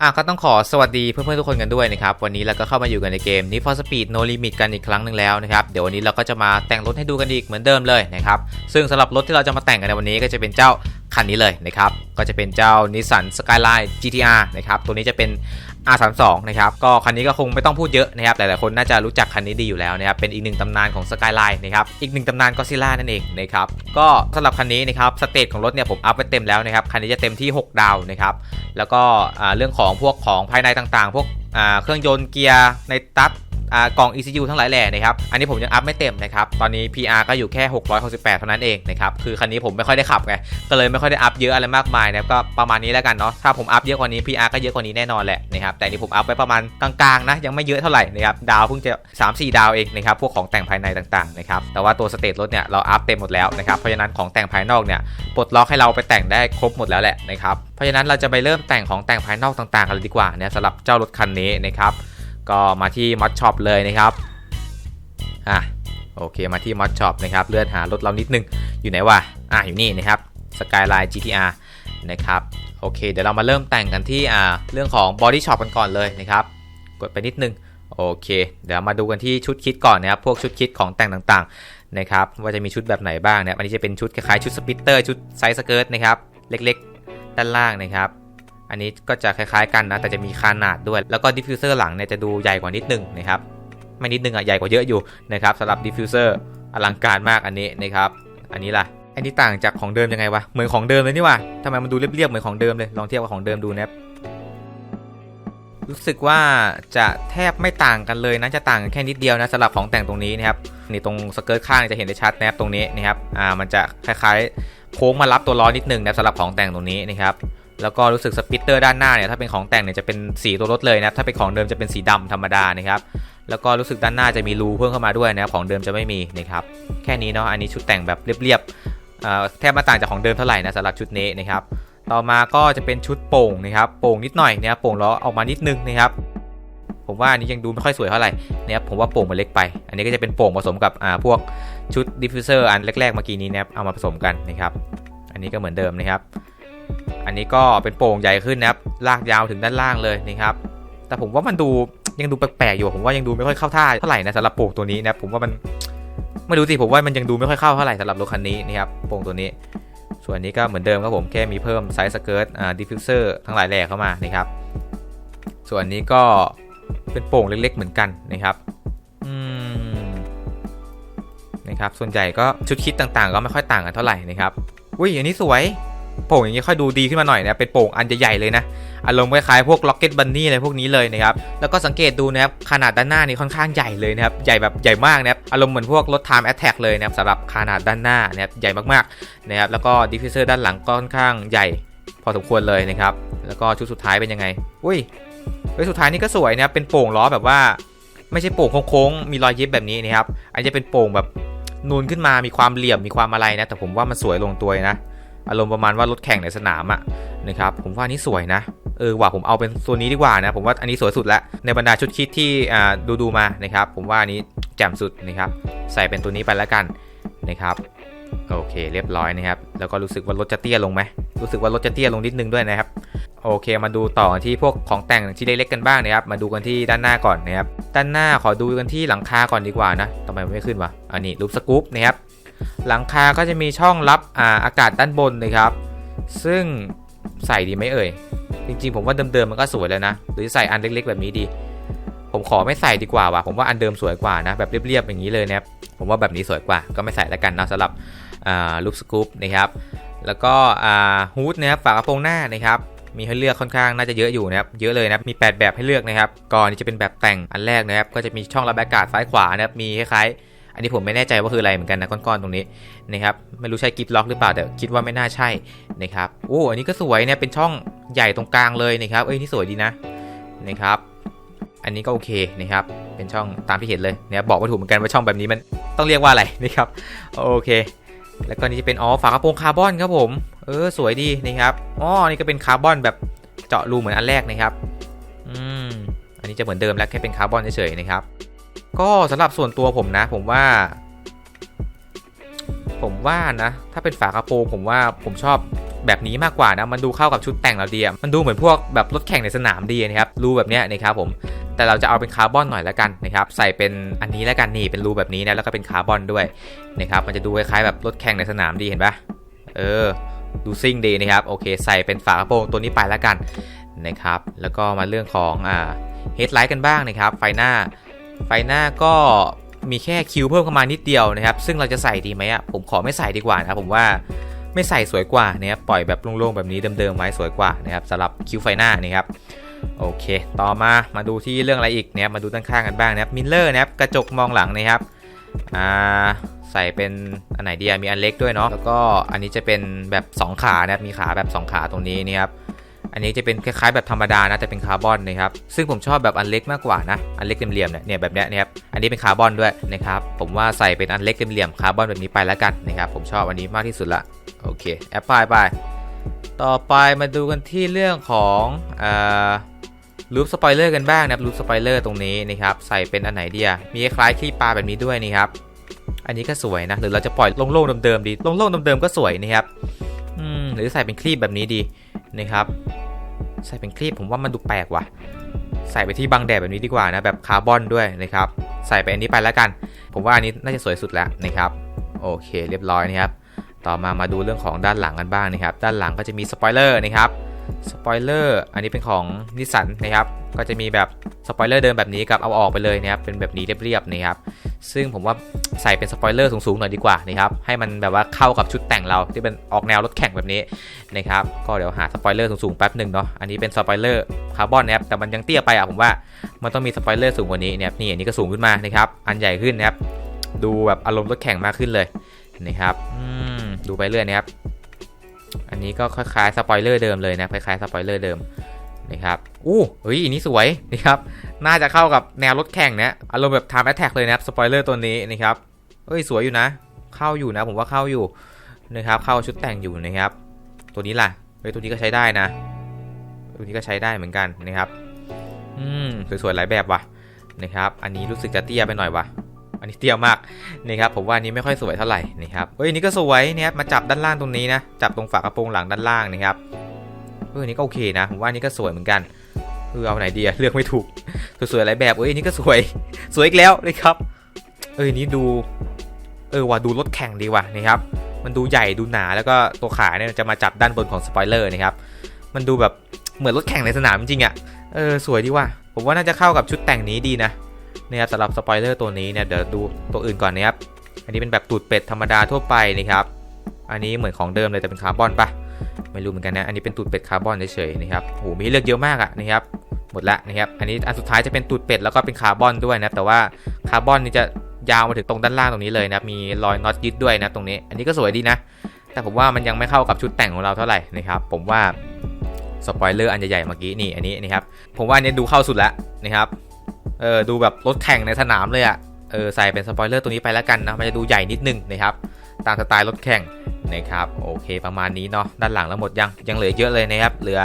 อะก็ต้องขอสวัสดีเพื่อนๆทุกคนกันด้วยนะครับ วันนี้เราก็เข้ามาอยู่กันในเกม Need for Speed No Limit กันอีกครั้งหนึ่งแล้วนะครับ เดี๋ยววันนี้เราก็จะมาแต่งรถให้ดูกันอีกเหมือนเดิมเลยนะครับ ซึ่งสำหรับรถที่เราจะมาแต่งกันในวันนี้ก็จะเป็นเจ้าคันนี้เลยนะครับ ก็จะเป็นเจ้า Nissan Skyline GTR นะครับ ตัวนี้จะเป็น R32 นะครับก็คันนี้ก็คงไม่ต้องพูดเยอะนะครับหลายๆคนน่าจะรู้จักคันนี้ดีอยู่แล้วนะครับเป็นอีกหนึ่งตำนานของ Skyline นะครับอีกหนึ่งตำนานก็ซิล่านั่นเองนะครับก็สำหรับคันนี้นะครับสเตตของรถเนี่ยผมอัพไว้เต็มแล้วนะครับคันนี้จะเต็มที่ 6 ดาวนะครับแล้วก็เรื่องของพวกของภายในต่างๆ พวกเครื่องยนต์เกียร์ในตัด กล่อง ECU ทั้งหลายแหล่นะครับ อันนี้ผมยังอัพไม่เต็มนะครับ ตอนนี้ PR ก็อยู่แค่ 668 เท่านั้นเองนะครับ คือคันนี้ผมไม่ค่อยได้ขับไง ก็เลยไม่ค่อยได้อัพเยอะอะไรมากมายนะครับ ก็ประมาณนี้แล้วกันเนาะ ถ้าผมอัพเยอะกว่านี้ PR ก็เยอะกว่านี้แน่นอนแหละนะครับ แต่นี่ผมอัพไว้ประมาณกลางๆนะ ยังไม่เยอะเท่าไหร่นะครับ ดาวเพิ่งจะ 3-4 ดาวเองนะครับ พวกของแต่งภายในต่างๆนะครับ แต่ว่าตัวสเตตรถเนี่ยเราอัพเต็มหมดแล้วนะครับ เพราะฉะนั้นของแต่งภายนอกเนี่ยปลดล็อกให้เราไปแต่งได้ครบหมดแล้วแหละนะครับ เพราะฉะนั้นเราจะไปเริ่มแต่งของแต่งภายนอกต่างๆกันเลยดีกว่าเนี่ยสำหรับเจ้ารถคันนี้นะครับ ก็มาที่มอดช็อปเลยนะครับอะโอเคมาที่มอดช็อปนะครับเลื่อนหารถเรานิดนึงอยู่ไหนวะอะอยู่นี่นะครับ Skyline GTR นะครับโอเค เดี๋ยวเรามาเริ่มแต่งกันที่อ่าเรื่องของ Body Shop กันก่อนเลยนะครับ กดไปนิดนึงโอเค เดี๋ยวมาดูกันที่ชุดคิดก่อนนะครับ พวกชุดคิดของแต่งต่างๆนะครับว่าจะมีชุดแบบไหนบ้างนะครับอันนี้จะเป็นชุดคล้ายๆชุดสปิตเตอร์ชุดไซส์สเกิร์ตนะครับเล็กๆ ด้านล่างนะครับ อันนี้ก็จะคล้ายๆกันนะ แต่จะมีขนาดด้วย แล้วก็ดิฟฟิวเซอร์หลังเนี่ยจะดูใหญ่กว่านิดนึงนะครับ ไม่นิดนึงอะ ใหญ่กว่าเยอะอยู่นะครับสำหรับดิฟฟิวเซอร์อลังการมากอันนี้นะครับ อันนี้ล่ะ อันนี้ต่างจากของเดิมยังไงวะ เหมือนของเดิมเลยนี่วะทำไมมันดูเรียบๆเหมือนของเดิมเลย ลองเทียบกับของเดิมดูนะครับรู้สึกว่าจะแทบไม่ต่างกันเลยนะจะต่างกันแค่นิดเดียวนะสำหรับของแต่งตรงนี้นะครับนี่ตรงสเกิร์ตข้างจะเห็นได้ชัดนะครับตรงนี้นะครับอ่ามันจะคล้ายๆ โค้งมารับตัวล้อนิดนึงนะสำหรับของแต่งตรงนี้นะครับ แล้วก็รู้สึกสปิตเตอร์ด้านหน้าเนี่ยถ้าเป็นของแต่งเนี่ยจะเป็นสีตัวรถเลยนะถ้าเป็นของเดิมจะเป็นสีดำธรรมดานะครับแล้วก็รู้สึกด้านหน้าจะมีรูเพิ่มเข้ามาด้วยนะครับของเดิมจะไม่มีนะครับแค่นี้เนาะอันนี้ชุดแต่งแบบเรียบๆแทบไมาต่างจากของเดิมเท่าไหร่นะสำหรับชุดนี้นะครับต่อมาก็จะเป็นชุดโป่งนะครับโป่งนิดหน่อยเนะครับโป่งล้อออกมานิดนึงนะครับผมว่าอันนี้ยังดูไม่ค่อยสวยเท่าไหร่นะครับผมว่าโป่งมันเล็กไป อันนี้ก็จะเป็นโป่งผสมกับอ่าพวกชุดดิฟฟิวเซอร์อันแรกๆเมื่อกี้นี้นะครับเอามาผสมกันนะครับอันนี้ก็เหมือนเดิมนะครับ อันนี้ก็เป็นโป่งใหญ่ขึ้นนะครับ ลากยาวถึงด้านล่างเลยนะครับ แต่ผมว่ามันดูยังดูแปลกๆอยู่ ผมว่ายังดูไม่ค่อยเข้าท่าเท่าไหร่นะสำหรับโป่งตัวนี้นะครับผมว่ามันไม่รู้สิผมว่ามันยังดูไม่ค่อยเข้าเท่าไหร่สำหรับรถคันนี้นะครับโป่งตัวนี้ ส่วนนี้ก็เหมือนเดิมครับผมแค่มีเพิ่มไซส์สเกิร์ตอ่าดิฟฟิวเซอร์ทั้งหลายแหล่เข้ามานะครับ ส่วนนี้ก็เป็นโป่งเล็ก ๆ เหมือนกันนะครับอืมนะครับส่วนใหญ่ก็ชุดคิดต่างๆ ก็ไม่ค่อยต่างกันเท่าไหร่นะครับอุ้ยอันนี้สวย โป่งอย่างนี้ค่อยดูดีขึ้นมาหน่อยนะเป็นโป่งอันใหญ่ๆเลยนะอารมณ์คล้ายๆพวก Rocket Bunny อะไรพวกนี้เลยนะครับแล้วก็สังเกตดูนะครับขนาดด้านหน้านี่ค่อนข้างใหญ่เลยนะครับใหญ่แบบใหญ่มากนะครับอารมณ์เหมือนพวกรถ Time Attack เลยนะครับสำหรับขนาดด้านหน้านะครับใหญ่มากๆนะครับแล้วก็ Diffuser ด้านหลังก็ค่อนข้างใหญ่พอสมควรเลยนะครับแล้วก็ชุดสุดท้ายเป็นยังไงอุ้ยเฮ้ยสุดท้ายนี่ก็สวยนะครับเป็นโป่งล้อแบบว่า ไม่ใช่โป่งโค้งๆมีรอยเย็บแบบนี้นะครับอันจะเป็นโป่งแบบนูนขึ้นมามีความเหลี่ยมมีความอะไรนะ แต่ผมว่ามันสวยลงตัวนะ อารมณ์ประมาณว่ารถแข่งในสนามอะนะครับผมว่านี่สวยนะเออว่าผมเอาเป็นตัวนี้ดีกว่านะผมว่าอันนี้สวยสุดแล้วในบรรดาชุดคิดที่อ่าดูดูมานะครับผมว่าอันนี้แจ่มสุดนะครับใส่เป็นตัวนี้ไปแล้วกันนะครับโอเคเรียบร้อยนะครับแล้วก็รู้สึกว่ารถจะเตี้ยลงไหมรู้สึกว่ารถจะเตี้ยลงนิดนึงด้วยนะครับโอเคมาดูต่อที่พวกของแต่งที่เล็กๆกันบ้างนะครับมาดูกันที่ด้านหน้าก่อนนะครับด้านหน้าขอดูกันที่หลังคาก่อนดีกว่านะทำไมมันไม่ขึ้นวะอันนี้รูปสกู๊ปนะครับ หลังคาก็จะมีช่องรับอาอากาศด้านบนนะครับ ซึ่งใส่ดีไหมเอ่ย จริงๆ ผมว่าเดิมๆมันก็สวยแล้วนะ หรือใส่อันเล็กๆ แบบนี้ดี ผมขอไม่ใส่ดีกว่าว่ะ ผมว่าอันเดิมสวยกว่านะ แบบเรียบๆอย่างนี้เลยนะครับ ผมว่าแบบนี้สวยกว่า ก็ไม่ใส่แล้วกันนะสำหรับอ่าลูกสกู๊ปนะครับ แล้วก็ฮูดนะครับฝากระโปรงหน้านะครับมีให้เลือกค่อนข้างน่าจะเยอะอยู่นะครับ เยอะเลยนะมี 8 แบบให้เลือกนะครับ ก่อนนี้จะเป็นแบบแต่งอันแรกนะครับ ก็จะมีช่องระบายอากาศซ้ายขวานะครับ มีคล้ายๆ อันนี้ผมไม่แน่ใจว่าคืออะไรเหมือนกันนะก้อนๆตรงนี้นะครับไม่รู้ใช่กิฟล็อกหรือเปล่าแต่คิดว่าไม่น่าใช่นะครับโอ้อันนี้ก็สวยเนี่ยเป็นช่องใหญ่ตรงกลางเลยนะครับเอ้ยนี่สวยดีนะนะครับ อันนี้ก็โอเคนะครับเป็นช่องตามที่เห็นเลยเนี่ยบอกไม่ถูกเหมือนกันว่าช่องแบบนี้มันต้องเรียกว่าอะไรนะครับโอเค แล้วก็นี่จะเป็นอ๋อฝากระโปรงคาร์บอนครับผมเออสวยดีนะครับอ๋อนี่ก็เป็นคาร์บอนแบบเจาะรูเหมือนอันแรกนะครับอืมอันนี้จะเหมือนเดิมแล้วแค่เป็นคาร์บอนเฉยๆนะครับ ก็สำหรับส่วนตัวผมนะ ผมว่า ผมว่านะ ถ้าเป็นฝากระโปรงผมว่าผมชอบแบบนี้มากกว่านะ มันดูเข้ากับชุดแต่งเราดีอะมันดูเหมือนพวกแบบรถแข่งในสนามดีนะครับ รูแบบเนี้ยนะครับผม แต่เราจะเอาเป็นคาร์บอนหน่อยแล้วกันนะครับ ใส่เป็นอันนี้แล้วกันนี่ เป็นรูแบบนี้นะ แล้วก็เป็นคาร์บอนด้วยนะครับ มันจะดูคล้ายๆแบบรถแข่งในสนามดีเห็นปะเออ ดูซิ่งดีนะครับ โอเค ใส่เป็นฝากระโปรงตัวนี้ไปแล้วกันนะครับ แล้วก็มาเรื่องของอ่าเฮดไลท์กันบ้างนะครับ ไฟหน้า ไฟหน้าก็มีแค่คิวเพิ่มเข้ามานิดเดียวนะครับ ซึ่งเราจะใส่ดีไหมอะผมขอไม่ใส่ดีกว่านะครับผมว่าไม่ใส่สวยกว่านะครับปล่อยแบบโล่งๆแบบนี้เดิมๆไว้สวยกว่านะครับสำหรับคิวไฟหน้านี่ครับโอเค ต่อมามาดูที่เรื่องอะไรอีกเนะครับมาดูด้านข้างกันบ้างนะครับมิลเลอร์นะครับกระจกมองหลังนะครับอ่าใส่เป็นอันไหนดีมีอันเล็กด้วยเนาะแล้วก็อันนี้จะเป็นแบบ 2 ขานะครับมีขาแบบ 2 ขาตรงนี้นี่ครับ อันนี้จะเป็นคล้ายๆแบบธรรมดานะแต่เป็นคาร์บอนนะครับซึ่งผมชอบแบบอันเล็กมากกว่านะอันเล็กเหลี่ยมๆเนี่ยเนี่ยแบบเนี้ยนะครับอันนี้เป็นคาร์บอนด้วยนะครับผมว่าใส่เป็นอันเล็กเหลี่ยมคาร์บอนแบบนี้ไปแล้วกันนะครับผมชอบอันนี้มากที่สุดละโอเคแอปพลายไปต่อไปมาดูกันที่เรื่องของลูปสปอยเลอร์กันบ้างนะครับลูปสปอยเลอร์ตรงนี้นะครับใส่เป็นอันไหนดีอะมีคล้ายคลีปปลาแบบนี้ด้วยนี่ครับอันนี้ก็สวยนะหรือเราจะปล่อยโล่งๆเดิมๆดีโล่งๆเดิมๆก็สวยนะครับอืมหรือใส่เป็นคลีปแบบนี้ดี นะครับใส่เป็นคลีปผมว่ามันดูแปลกว่ะ ใส่ไปที่บังแดดแบบนี้ดีกว่านะแบบคาร์บอนด้วยนะครับใส่ไปอันนี้ไปแล้วกัน ผมว่าอันนี้น่าจะสวยสุดแล้วนะครับโอเค เรียบร้อยนะครับต่อมามาดูเรื่องของด้านหลังกันบ้างนะครับ ด้านหลังก็จะมีสปอยเลอร์นะครับสปอยเลอร์อันนี้เป็นของนิสสันนะครับ ก็จะมีแบบสปอยเลอร์เดิมแบบนี้กับเอาออกไปเลยนะครับ เป็นแบบนี้เรียบๆนะครับ ซึ่งผมว่าใส่เป็นสปอยเลอร์สูงๆหน่อยดีกว่านะครับให้มันแบบว่าเข้ากับชุดแต่งเราที่เป็นออกแนวรถแข่งแบบนี้นะครับก็เดี๋ยวหาสปอยเลอร์สูงๆแป๊บหนึ่งเนาะอันนี้เป็นสปอยเลอร์คาร์บอนนะครับแต่มันยังเตี้ยไปอะผมว่ามันต้องมีสปอยเลอร์สูงกว่านี้เนี่ยนี่อันนี้ก็สูงขึ้นมานะครับอันใหญ่ขึ้นนะครับดูแบบอารมณ์รถแข่งมากขึ้นเลยนะครับดูไปเรื่อยนะครับอันนี้ก็คล้ายๆสปอยเลอร์เดิมเลยนะคล้ายๆสปอยเลอร์เดิม นะครับอู้เฮ้ยอันนี้สวยนะครับน่าจะเข้ากับแนวรถแข่งนะอารมณ์แบบ time attack เลยนะครับสปอยเลอร์ตัวนี้นะครับเอ้ยสวยอยู่นะ เข้าอยู่นะ ผมว่าเข้าอยู่นะครับเข้าชุดแต่งอยู่นะครับ ตัวนี้ล่ะเฮ้ยตัวนี้ก็ใช้ได้นะตัวนี้ก็ใช้ได้เหมือนกันนะครับอืมสวยๆหลายแบบว่ะนะครับ อันนี้รู้สึกจะเตี้ยไปหน่อยว่ะอันนี้เตี้ยมากนะครับผมว่าอันนี้ไม่ค่อยสวยเท่าไหร่นะครับเฮ้ยนี้ก็สวยเนี่ยมาจับด้านล่างตรงนี้นะจับตรงฝากระโปรงหลังด้านล่างนะครับ อออนี้ก็โอเคนะผมว่านี้ก็สวยเหมือนกันเออเอาไหนดีอะเลือกไม่ถูกสวยๆหลายแบบเอ้ยนี้ก็สวย สวยอีกแล้วนะครับเอออันนี้ดูเออว่ะดูรถแข่งดีว่ะนะครับ มันดูใหญ่ดูหนาแล้วก็ตัวขาเนี่ยจะมาจับด้านบนของสปอยเลอร์นะครับมันดูแบบเหมือนรถแข่งในสนามจริงอะ่ะเออสวยดีว่ะผมว่าน่าจะเข้ากับชุดแต่งนี้ดีนะนะครับสำหรับสปอยเลอร์ตัวนี้เนี่ยเดี๋ยวดูตัวอื่นก่อนนะครับอันนี้เป็นแบบตูดเป็ดธรรมดาทั่วไปนะครับอันนี้เหมือนของเดิมเลยแต่เป็นคาร์บอนปะ ไม่รู้เหมือนกันนะ อันนี้เป็นตูดเป็ดคาร์บอนเฉยๆนะครับโหมีเลือกเยอะมากอะนะครับ หมดละนะครับ อันนี้อันสุดท้ายจะเป็นตูดเป็ดแล้วก็เป็นคาร์บอนด้วยนะ แต่ว่าคาร์บอนนี่จะยาวมาถึงตรงด้านล่างตรงนี้เลยนะ มีรอยน็อตยึดด้วยนะตรงนี้ อันนี้ก็สวยดีนะ แต่ผมว่ามันยังไม่เข้ากับชุดแต่งของเราเท่าไหร่นะครับ ผมว่าสปอยเลอร์อันใหญ่ๆเมื่อกี้นี่อันนี้นะครับ ผมว่าอันนี้ดูเข้าสุดล้วนะครับ เออดูแบบรถแข่งในสนามเลยอะ่ะเออใส่เป็นสปอยเลอร์ตัวนี้ไปแล้วกันนะ มันจะดูใหญ่นิดนึงนะครับ ตามสไตล์รถแข่งนะครับโอเคประมาณนี้เนาะด้านหลังแล้วหมดยังยังเหลือเยอะเลยนะครับเหลือ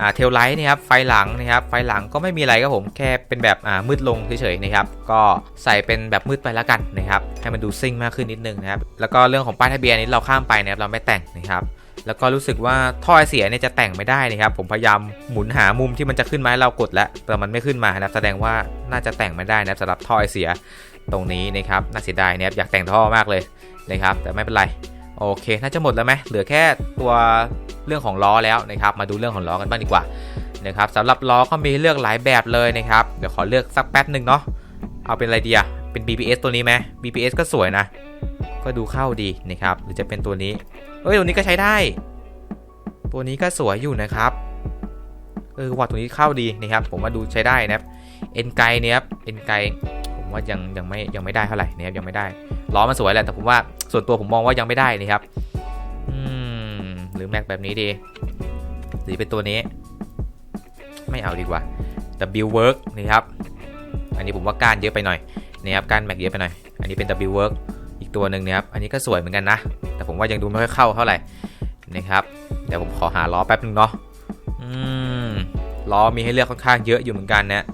อเทลไลท์นะครับไฟหลังนะครับไฟหลังก็ไม่มีอะไรครับผมแค่เป็นแบบมืดลงเฉยๆนะครับก็ใส่เป็นแบบมืดไปแล้วกันนะครับให้มันดูซิ่งมากขึ้นนิดนึงนะครับแล้วก็เรื่องของป้ายทะเบียนนี้เราข้ามไปนะครับเราไม่แต่งนะครับแล้วก็รู้สึกว่าท่อไอเสียเนี่ยจะแต่งไม่ได้นะครับผมพยายามหมุนหามุมที่มันจะขึ้นมาให้เรากดแล้วแต่มันไม่ขึ้นมานะครับแสดงว่าน่าจะแต่งไม่ได้นะครับสำหรับท่อไอเสียตรงนี้นะครับน่าเสียดายนะครับอยากแต่งท่อมากเลย นะครับแต่ไม่เป็นไรโอเคน่าจะหมดแล้วไหมเหลือแค่ตัวเรื่องของล้อแล้วนะครับ มาดูเรื่องของล้อกันบ้างดีกว่านะครับสำหรับล้อก็มีเลือกหลายแบบเลยนะครับเดี๋ยวขอเลือกสักแป๊บหนึ่งเนาะเอาเป็นอะไรดีอะเป็น BBS ตัวนี้ไหม BBS ก็สวยนะ ก็ดูเข้าดีนะครับ หรือจะเป็นตัวนี้เอ้ยตัวนี้ก็ใช้ได้ ตัวนี้ก็สวยอยู่นะครับเออว่าตัวนี้เข้าดีนะครับ ผมว่าดูใช้ได้นะครับเอ็นไกเนี่ยครับเอ็นไก ผมว่ายังยังไม่ยังไม่ได้เท่าไหร่นะครับยังไม่ได้ล้อมันสวยแหละแต่ผมว่าส่วนตัวผมมองว่ายังไม่ได้นะครับอืมหรือแม็กแบบนี้ดีหรือเป็นตัวนี้ ไม่เอาดีกว่า W work นะครับอันนี้ผมว่าก้านเยอะไปหน่อยนะครับก้านแม็กเยอะไปหน่อย อันนี้เป็น W work อีกตัวหนึ่งนะครับอันนี้ก็สวยเหมือนกันนะ แต่ผมว่ายังดูไม่ค่อยเข้าเท่าไหร่นะครับเดี๋ยวผมขอหาล้อแป๊บนึงเนาะอืมล้อมีให้เลือกค่อนข้างเยอะอยู่เหมือนกันนะ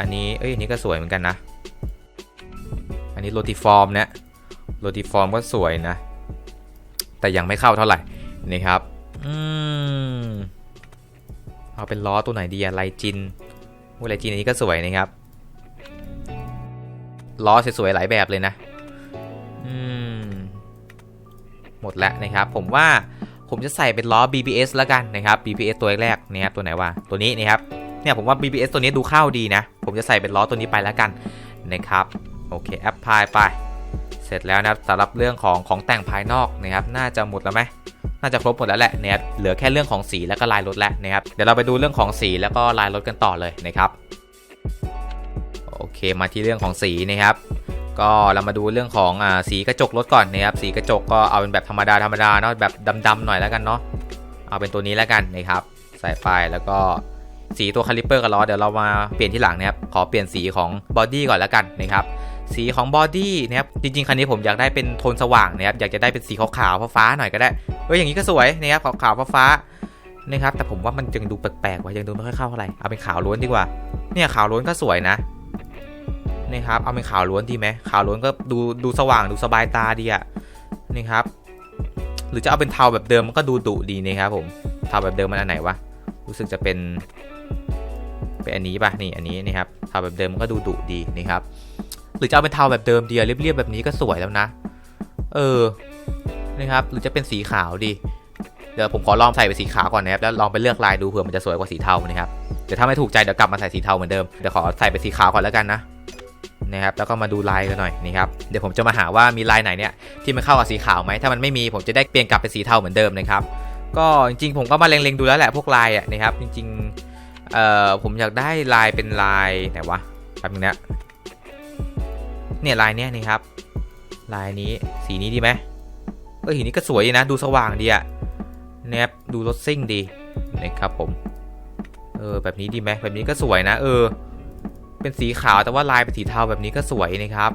อันนี้ เอ้ย อันนี้ก็สวยเหมือนกันนะ นนี้โรติฟอร์มนะโรติฟอร์มก็สวยนะ แต่ยังไม่เข้าเท่าไหร่นะครับอืมเอาเป็นล้อตัวไหนดีอะไลจินโอ้ไลจินอันนี้ก็สวยนะครับล้อสวยๆหลายแบบเลยนะอืมหมดแล้วนะครับ ผมว่าผมจะใส่เป็นล้อ BBS แล้วกันนะครับ BBS ตัวแรกนะครับตัวไหนวะตัวนี้นะครับเนี่ยผมว่า BBS ตัวนี้ดูเข้าดีนะ ผมจะใส่เป็นล้อตัวนี้ไปแล้วกันนะครับ โอเคแอปพลายไป เสร็จแล้วนะครับสำหรับเรื่องของของแต่งภายนอกนะครับน่าจะหมดแล้วไหมน่าจะครบหมดแล้วแหละเนะครับเหลือแค่เรื่องของสีแล้วก็ลายรถแล้วนะครับเดี๋ยวเราไปดูเรื่องของสีแล้วก็ลายรถกันต่อเลยนะครับโอเคมาที่เรื่องของสีนะครับก็เรามาดูเรื่องของอสีกระจกรถก่อนนะครับสีกระจกก็เอาเป็นแบบธรรมดาธรรมดาเนาะแบบดำๆหน่อยแล้วกันเนาะเอาเป็นตัวนี้แล้วกันนะครับใส่ไฟแล้วก็สีตัวคาลิปเปอร์กับล้อเดี๋ยวเรามาเปลี่ยนที่หลังนะครับขอเปลี่ยนสีของบอดี้ก่อนแล้วกันนะครับ สีของบอดี้นะครับจริงๆคันนี้ผมอยากได้เป็นโทนสว่างนะครับอยากจะได้เป็นสีขาวๆฟ้าๆหน่อยก็ได้เอ้ยอย่างนี้ก็สวยนะครับขาวๆฟ้าๆนะครับแต่ผมว่ามันยังดูแปลกๆว่ะยังดูไม่ค่อยเข้าเท่าไหร่เอาเป็นขาวล้วนดีกว่า เนี่ยขาวล้วนก็สวยนะนี่ครับเอาเป็นขาวล้วนดีไหมขาวล้วนก็ดูดูสว่างดูสบายตาดีอะนี่ครับหรือจะเอาเป็นเทาแบบเดิมมันก็ดูดุดีนะครับผมเทาแบบเดิมมันอันไหนวะรู้สึกจะเป็นเป็นอันนี้ป่ะนี่อันนี้นี่ครับเทาแบบเดิมมันก็ดูดุดีนี่ครับ หรือจะเอาเป็นเทาแบบเดิมดีอะเรียบๆแบบนี้ก็สวยแล้วนะ เออนะครับหรือจะเป็นสีขาวดีเดี๋ยวผมขอลองใส่เป็นสีขาวก่อนนะครับแล้วลองไปเลือกลายดูเผื่อมันจะสวยกว่าสีเทานะครับเดี๋ยวถ้าไม่ถูกใจเดี๋ยวกลับมาใส่สีเทาเหมือนเดิมเดี๋ยวขอใส่เป็นสีขาวก่อนแล้วกันนะนะครับแล้วก็มาดูลายกันหน่อยนี่ครับเดี๋ยวผมจะมาหาว่ามีลายไหนเนี่ยที่มันเข้ากับสีขาวไหมถ้ามันไม่มีผมจะได้เปลี่ยนกลับเป็นสีเทาเหมือนเดิมนะครับก็จริงๆ ผมก็มาเล็งๆดูแล้วแหละพวกลายอะนะครับจริงๆเอ่อผมอยากได้ลายเป็นลายไหนวะแป๊บนึงนะ เนี่ยลายเนี้ยนี่ครับ ลายนี้สีนี้ดีไหมเออสีนี้ก็สวยดีนะ ดูสว่างดีอะแนบดูรถซิ่งดีนะครับผม เออแบบนี้ดีไหมแบบนี้ก็สวยนะ เออ เป็นสีขาวแต่ว่าลายเป็นสีเทาแบบนี้ก็สวยนะครับ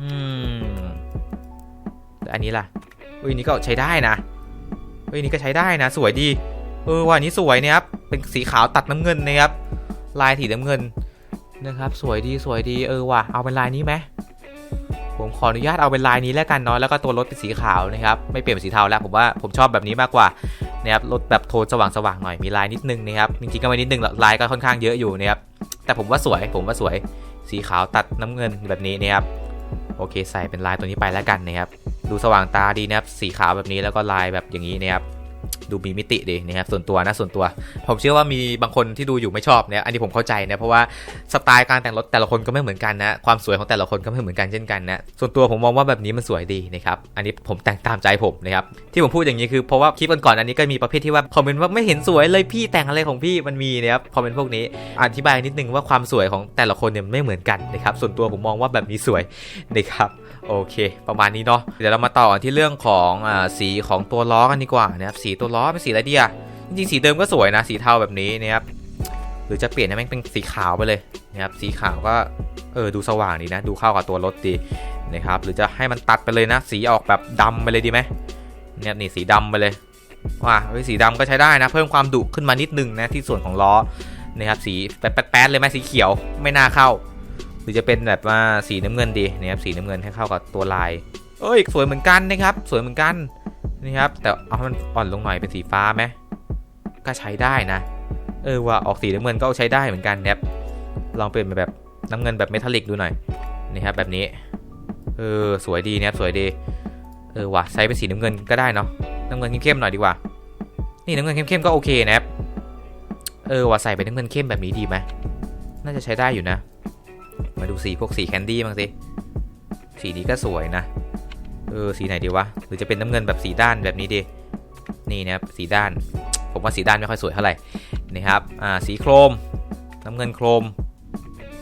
อืมแล้วอันนี้ล่ะเอ้ยนี่ก็ใช้ได้นะเอ้ยนี่ก็ใช้ได้นะ สวยดี เออว่าอันนี้สวยนะครับเป็นสีขาวตัดน้ำเงินนะครับลายสีน้ำเงิน นะครับ สวยดีสวยดีเออว่ะเอาเป็นลายนี้ไหมผมขออนุญาตเอาเป็นลายนี้แล้วกันเนาะแล้วก็ตัวรถเป็นสีขาวนะครับไม่เปลี่ยนเป็นสีเทาแล้วผมว่าผมชอบแบบนี้มากกว่านะครับรถแบบโทนสว่างๆหน่อยมีลายนิดนึงนะครับจริงๆก็ไม่นิดนึงหรอกลายก็ค่อนข้างเยอะอยู่นะครับแต่ผมว่าสวยผมว่าสวยสีขาวตัดน้ำเงินแบบนี้นะครับโอเคใส่เป็นลายตัวนี้ไปแล้วกันนะครับดูสว่างตาดีนะครับสีขาวแบบนี้แล้วก็ลายแบบอย่างนี้นะครับ ดูมีมิติดีนะครับส่วนตัวนะส่วนตัว ผมเชื่อว่ามีบางคนที่ดูอยู่ไม่ชอบเนี่ยอันนี้ผมเข้าใจนะเพราะว่าสไตล์การแต่งรถแต่ละคนก็ไม่เหมือนกันนะความสวยของแต่ละคนก็ไม่เหมือนกันเช่นกันนะส่วนตัวผมมองว่าแบบนี้มันสวยดีนะครับอันนี้ผมแต่งตามใจผมนะครับที่ผมพูดอย่างนี้คือเพราะว่าคลิปก่อนๆอันนี้ก็มีประเภทที่ว่าคอมเมนต์ว่าไม่เห็นสวยเลยพี่แต่งอะไรของพี่มันมีนะครับคอมเมนต์พวกนี้อธิบายนิดนึงว่าความสวยของแต่ละคนเนี่ยไม่เหมือนกันนะครับส่วนตัวผมมองว่าแบบนี้สวยนะครับ โอเค ประมาณนี้เนาะเดี๋ยวเรามาต่อที่เรื่องของอสีของตัวล้อกันดีกว่านะครับสีตัวล้อเป็นสีอะไรดีอะจริงๆสีเดิมก็สวยนะสีเทาแบบนี้นะครับหรือจะเปลี่ยนให้ม่งเป็นสีขาวไปเลยนะครับสีขาวก็เออดูสว่างดีนะดูเข้ากับตัวรถดีนะครับหรือจะให้มันตัดไปเลยนะ สีออกแบบดำไปเลยดีไหมเนี่ยนี่สีดำไปเลยว่าเฮ้ยสีดำก็ใช้ได้นะ เพิ่มความดุขึ้นมานิดนึงนะที่ส่วนของล้อนะครับสีแป๊ดๆเลยไหมสีเขียวไม่น่าเข้า รือจะเป็นแบบว่าสีน้ำเงินดีนะครับสีน้ำเงินให้เข้ากับตัวลาย เอ้ยสวยเหมือนกันนะครับ สวยเหมือนกันนะครับ แต่เอาให้มันอ่อนลงหน่อยเป็นสีฟ้าไหมก็ใช้ได้นะ เออว่าออกสีน้ำเงินก็ใช้ได้เหมือนกันนะครับลองเปลี่ยนเป็นแบบน้ำเงินแบบเมทัลลิกดูหน่อยนี่ครับแบบนี้เออสวยดีนะครับสวยดีเออว่ะใช้เป็นสีน้ำเงินก็ได้เนาะน้ำเงินเข้มๆหน่อยดีกว่า นี่น้ำเงินเข้มๆก็โอเคนะครับเออว่าใส่เป็นน้ำเงินเข้มแบบนี้ดีไหมน่าจะใช้ได้อยู่นะ มาดูสีพวกสีแคนดี้บ้างสิ สีนี้ก็สวยนะ เออ สีไหนดีวะ หรือจะเป็นน้ำเงินแบบสีด้านแบบนี้ดี นี่นะครับสีด้าน ผมว่าสีด้านไม่ค่อยสวยเท่าไหร่นะครับ อ่า สีโครม น้ำเงินโครม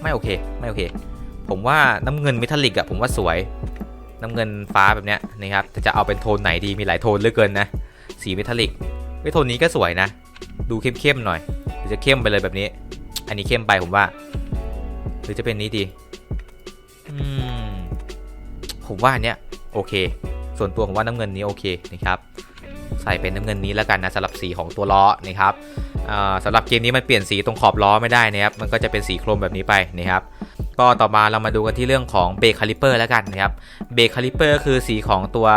ไม่โอเค ไม่โอเค ผมว่าน้ำเงินเมทัลลิกอะผมว่าสวย น้ำเงินฟ้าแบบเนี้ยนะครับ แต่จะเอาเป็นโทนไหนดี มีหลายโทนเหลือเกินนะ สีเมทัลลิกไอ้โทนนี้ก็สวยนะ ดูเข้มๆหน่อยหรือจะเข้มไปเลยแบบนี้ อันนี้เข้มไปผมว่า รือจะเป็นนี้ดี อืม ผมว่าเนี้ยโอเค ส่วนตัวผมว่าน้ำเงินนี้โอเคนะครับใส่เป็นน้ำเงินนี้แล้วกันนะสำหรับสีของตัวล้อนะครับสำหรับเกมนี้มันเปลี่ยนสีตรงขอบล้อไม่ได้นะครับ มันก็จะเป็นสีโครมแบบนี้ไปนะครับ ก็ต่อมาเรามาดูกันที่เรื่องของเบรกคาลิเปอร์แล้วกันนะครับ เบรกคาลิเปอร์คือสีของตัว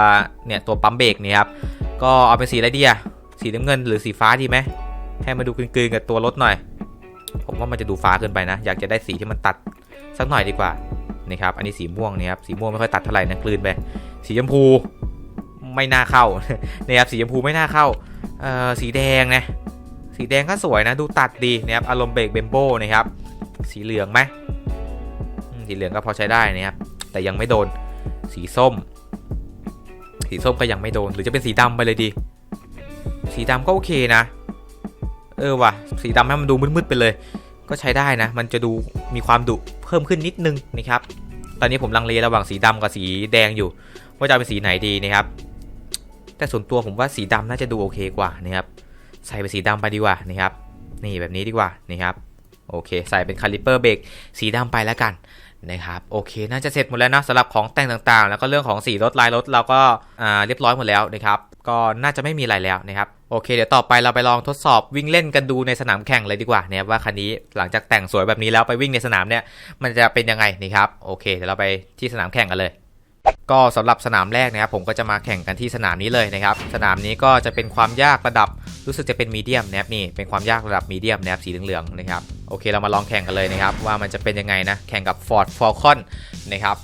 เนี่ยตัวปั๊มเบรกนี่ครับ ก็เอาเป็นสีอะไรดีอะสีน้ำเงินหรือสีฟ้าดีไหมให้มาดูกลืนๆกับตัวรถหน่อย ผมว่ามันจะดูฟ้าเกินไปนะ อยากจะได้สีที่มันตัดสักหน่อยดีกว่านะครับอันนี้สีม่วงนี่ครับสีม่วงไม่ค่อยตัดเท่าไหร่นะกลืนไปสีชมพูไม่น่าเข้านะครับสีชมพูไม่น่าเข้าเอ่อสีแดงนะสีแดงก็สวยนะดูตัดดีนะครับอารมณ์เบรกเบมโบนะครับสีเหลืองไหมสีเหลืองก็พอใช้ได้นะครับแต่ยังไม่โดนสีส้ม สีส้มก็ยังไม่โดน หรือจะเป็นสีดำไปเลยดี สีดำก็โอเคนะ เออว่ะสีดำให้มันดูมืดๆไปเลย ก็ใช้ได้นะ มันจะดูมีความดุเพิ่มขึ้นนิดนึงนะครับ ตอนนี้ผมลังเลระหว่างสีดำกับสีแดงอยู่ ว่าจะเป็นสีไหนดีนะครับ แต่ส่วนตัวผมว่าสีดำน่าจะดูโอเคกว่านะครับ ใส่เป็นสีดำไปดีกว่านะครับ นี่แบบนี้ดีกว่านะครับ โอเค ใส่เป็นคาลิเปอร์เบรกสีดำไปแล้วกันนะครับโอเคน่าจะเสร็จหมดแล้วนะสำหรับของแต่งต่างๆ แล้วก็เรื่องของสีรถลายรถเราก็อ่าเรียบร้อยหมดแล้วนะครับ ก็น่าจะไม่มีอะไรแล้วนะครับโอเค เดี๋ยวต่อไปเราไปลองทดสอบวิ่งเล่นกันดูในสนามแข่งเลยดีกว่านะครับว่าคันนี้หลังจากแต่งสวยแบบนี้แล้วไปวิ่งในสนามเนี่ยมันจะเป็นยังไงนะครับโอเคเดี๋ยวเราไปที่สนามแข่งกันเลยก็สำหรับสนามแรกนะครับผมก็จะมาแข่งกันที่สนามนี้เลยนะครับ สนามนี้ก็จะเป็นความยากระดับรู้สึกจะเป็นมีเดียมนะครับนี่เป็นความยากระดับมีเดียมนะครับสีเหลืองๆนะครับโอเคเรามาลองแข่งกันเลยนะครับ ว่ามันจะเป็นยังไงนะ แข่งกับ Ford Falcon นะครับ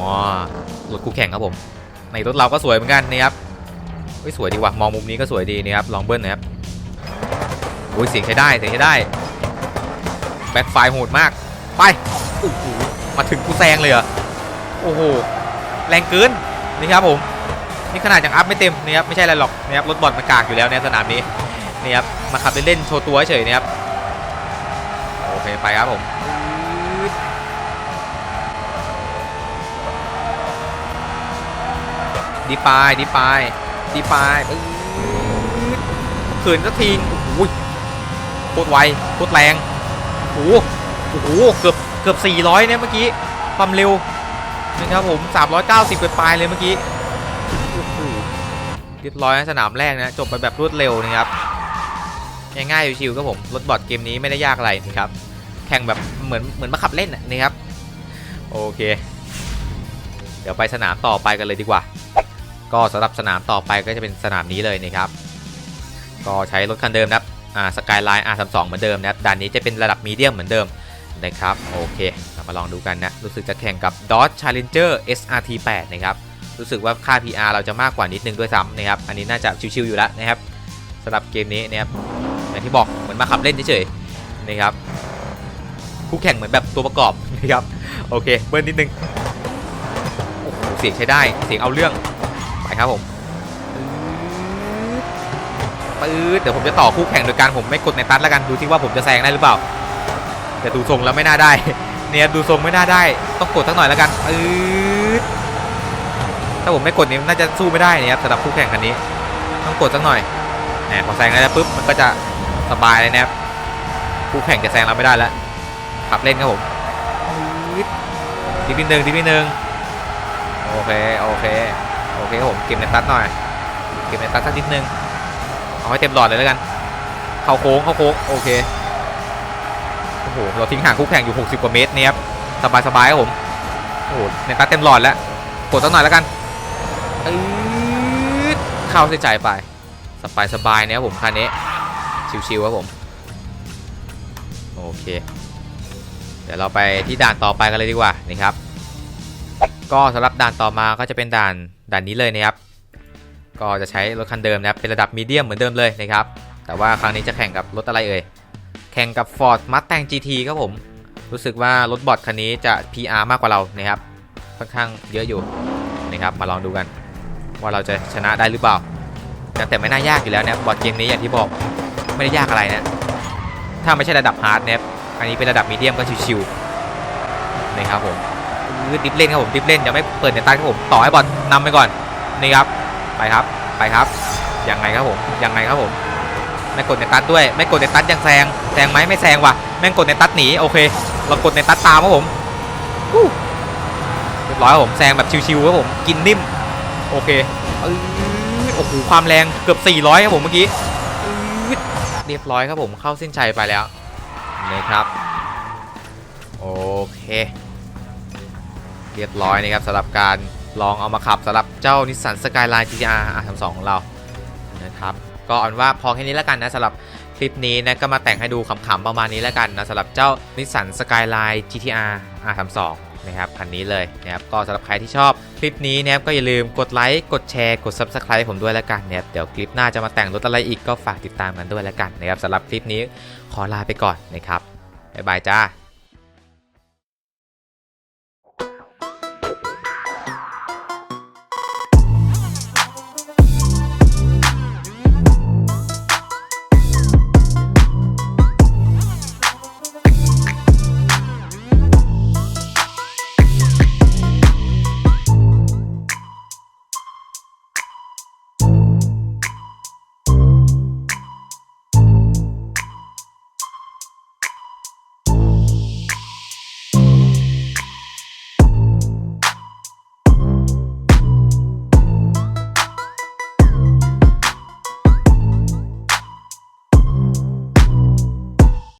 มอรถคู่แข่งครับผม ในรถเราก็สวยเหมือนกันนะครับเฮ้ยสวยดีว่ะมองมุมนี้ก็สวยดีนะครับลองเบิ้ลนะครับโอ้ยเสียงใช้ได้เสียงใช้ได้แบ็คไฟโหดมากไปโอ้โหมาถึงกูแซงเลยเหรอโอ้โหแรงเกินนี่ครับผมนี่ขนาดยังอัพไม่เต็มนะครับไม่ใช่อะไรหรอกนะครับรถบอลมันกากอยู่แล้วในสนามนี้นี่ครับมาขับเล่นๆโชว์ตัวเฉยๆนะครับโอเคไปครับผม ดีปายดีปายดีปายปื๊ดขืนสักทีโอ้โหโคตรไวโคตรแรงโอ้โหโอ้โหเกือบเกือบ 400 เนี่ยเมื่อกี้ ความเร็วนะครับผม 390 ไปปลายเลยเมื่อกี้เรียบร้อยนะสนามแรกนะ จบไปแบบรวดเร็วนะครับ ง่ายๆชิวๆครับผม รถบอดเกมนี้ไม่ได้ยากอะไรนะครับ แข่งแบบเหมือนเหมือนมาขับเล่นนะนะครับ โอเค เดี๋ยวไปสนามต่อไปกันเลยดีกว่า ก็สำหรับสนามต่อไปก็จะเป็นสนามนี้เลยนะครับ ก็ใช้รถคันเดิมนะครับอ่าสกายไลน์ R32 เหมือนเดิมนะครับด่านนี้จะเป็นระดับมีเดียมเหมือนเดิมนะครับโอเคเรามาลองดูกันนะ รู้สึกจะแข่งกับ Dodge Challenger SRT8 นะครับรู้สึกว่าค่า PR เราจะมากกว่านิดนึงด้วยซ้ำนะครับอันนี้น่าจะชิวๆอยู่แล้วนะครับสำหรับเกมนี้นะครับอย่างที่บอกเหมือนมาขับเล่นเฉยๆนะครับคู่แข่งเหมือนแบบตัวประกอบนะครับโอเคเบิร์นนิดนึงโอ้โหเสียงใช้ได้เสียงเอาเรื่อง ครับผมปื๊ดเดี๋ยวผมจะต่อคู่แข่งโดยการผมไม่กดในตัดแล้วกันดูที่ว่าผมจะแซงได้หรือเปล่าแต่ดูทรงแล้วไม่น่าได้ เนี่ยดูทรงไม่น่าได้ ต้องกดสักหน่อยแล้วกันปื๊ดถ้าผมไม่กดนี่น่าจะสู้ไม่ได้นะครับสำหรับคู่แข่งคันนี้ ต้องกดสักหน่อยแหมพอแซงได้แล้วปุ๊บมันก็จะสบายเลยนะครับคู่แข่งจะแซงเราไม่ได้แล้วขับเล่นครับผมทีนิดนึงทีนิดนึงโอเคโอเค โอเคครับผมเก็บในตัดหน่อย เก็บในตัดสักนิดนึง เอาให้เต็มหลอดเลยแล้วกัน เข้าโค้งเข้าโค้งโอเค โอ้โห เราทิ้งห่างคู่แข่งอยู่ 60 กว่าเมตรเนี่ยครับ สบายสบายครับผม โอ้โห ในตัดเต็มหลอดแล้ว กดสักหน่อยแล้วกันอืดเข้าเส้นใจไป สบายสบายเนี่ยครับผมคันนี้ ชิวๆครับผม โอเค เดี๋ยวเราไปที่ด่านต่อไปกันเลยดีกว่านะครับก็สำหรับด่านต่อมาก็จะเป็นด่าน ด่านนี้เลยนะครับ ก็จะใช้รถคันเดิมนะครับ เป็นระดับมีเดียมเหมือนเดิมเลยนะครับ แต่ว่าครั้งนี้จะแข่งกับรถอะไรเอ่ย แข่งกับ Ford Mustang GT ครับผม รู้สึกว่ารถบอทคันนี้จะ PR มากกว่าเรานะครับ ค่อนข้างเยอะอยู่นะครับ มาลองดูกัน ว่าเราจะชนะได้หรือเปล่า แต่ไม่น่ายากอยู่แล้วนี่ยบอทเกมนี้อย่างที่บอกไม่ได้ยากอะไรนะ ถ้าไม่ใช่ระดับฮาร์ดเนี่ยอันนี้เป็นระดับมีเดียมก็ชิวๆนะครับผม ดิฟเล่นครับผมดิฟเล่นยังไม่เปิดในตั้งครับผมต่อให้บอทนำไปก่อนนี่ครับไปครับไปครับยังไงครับผมยังไงครับผมไม่กดในตัดด้วย ไม่กดในตัดยังแซงแซงไหมไม่แซงว่ะแม่งกดในตัดหนีโอเค เรากดในตัดตามครับผมเรียบร้อยครับผมแซงแบบชิวๆครับผมกินนิ่มโอเคโอ้โหความแรงเกือบ 400ครับผมเมื่อกี้เรียบร้อยครับผมเข้าเส้นชัยไปแล้วนะครับโอเค เรียบร้อยนะครับสำหรับการลองเอามาขับสำหรับเจ้านิสสันสกายไลน์ GTR R32 ของเรานะครับก็เอาเป็นว่าพอแค่นี้แล้วกันนะสำหรับคลิปนี้นะก็มาแต่งให้ดูขำๆประมาณนี้แล้วกันนะสำหรับเจ้านิสสันสกายไลน์ GTR R32 นะครับคันนี้เลยนะครับก็สำหรับใครที่ชอบคลิปนี้นะครับก็อย่าลืมกดไลค์กดแชร์กด Subscribe ผมด้วยแล้วกันนะครับเดี๋ยวคลิปหน้าจะมาแต่งรถอะไรอีกก็ฝากติดตามกันด้วยแล้วกันนะครับสำหรับคลิปนี้ขอลาไปก่อนนะครับบ๊ายบายจ้า